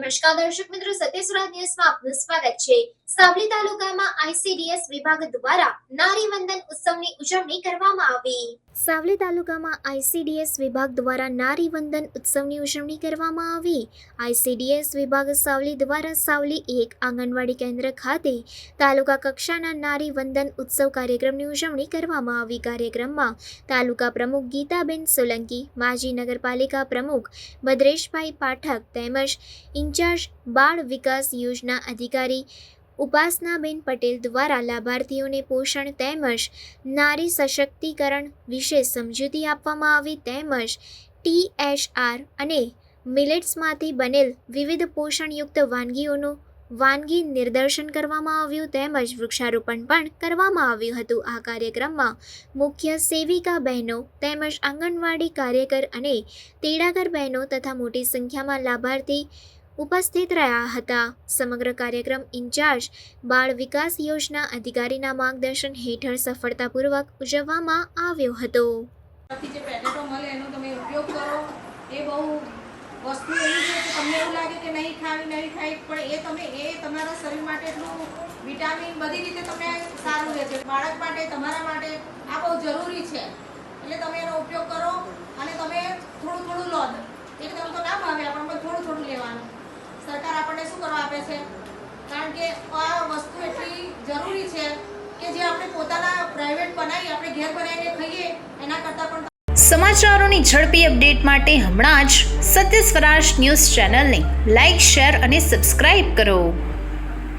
નમસ્કાર દર્શક મિત્રો સત્ય સુરત ન્યૂઝમાં આપનું સ્વાગત છે. સાવલી તાલુકામાં આઈસીડીએસ વિભાગ દ્વારા નારી વંદન ઉત્સવની ઉજવણી કરવામાં આવી. સાવલી તાલુકામાં આઈસીડીએસ વિભાગ દ્વારા નારી વંદન ઉત્સવની ઉજવણી કરવામાં આવી. આઈસીડીએસ વિભાગ સાવલી દ્વારા સાવલી એક આંગણવાડી કેન્દ્ર ખાતે તાલુકા કક્ષાના નારી વંદન ઉત્સવ કાર્યક્રમની ઉજવણી કરવામાં આવી. કાર્યક્રમમાં તાલુકા પ્રમુખ ગીતાબેન સોલંકી, માજી નગરપાલિકા પ્રમુખ ભદ્રેશભાઈ પાઠક તેમજ ઇન્ચાર્જ બાળ વિકાસ યોજના અધિકારી ઉપાસનાબેન પટેલ દ્વારા લાભાર્થીઓને પોષણ તેમજ નારી સશક્તિકરણ વિશે સમજૂતી આપવામાં આવી તેમજ ટીએચઆર અને મિલેટ્સમાંથી બનેલ વિવિધ પોષણયુક્ત વાનગીઓનું વાનગી નિદર્શન કરવામાં આવ્યું તેમજ વૃક્ષારોપણ પણ કરવામાં આવ્યું હતું. આ કાર્યક્રમમાં મુખ્ય સેવિકા બહેનો તેમજ આંગણવાડી કાર્યકર અને તેડાગર બહેનો તથા મોટી સંખ્યામાં લાભાર્થી ઉપસ્થિત રહ્યા હતા. સમગ્ર કાર્યક્રમ ઇન્ચાર્જ બાળ વિકાસ યોજના અધિકારીના માર્ગદર્શન હેઠળ સફળતાપૂર્વક ઉજવવામાં આવ્યો હતો. તમે વસ્તુ એવી છે કે તમને એવું લાગે કે નહીં ખાવી નહીં ખાવી પણ એ તમે, એ તમારા શરીર માટે એટલું વિટામિન બધી રીતે તમને સારું રહે બાળક માટે, તમારા માટે આ બહુ જરૂરી છે. એટલે તમે એનો ઉપયોગ કરો અને તમે થોડું થોડું લો એકદમ તો ના ભાવે આપણને થોડું થોડું લેવાનું. આપણને શું કરવા આપે છે? કારણ કે આ વસ્તુ એટલી જરૂરી છે કે જે આપણે પોતાના પ્રાઇવેટ બનાવી, આપણે ઘેર બનાવીને ખાઈએ, એના કરતાં પણ સમાચારોની ઝડપી અપડેટ માટે હમણાં જ સત્ય સ્વરાજ ન્યૂઝ ચેનલને લાઇક શેર અને સબસ્ક્રાઇબ કરો.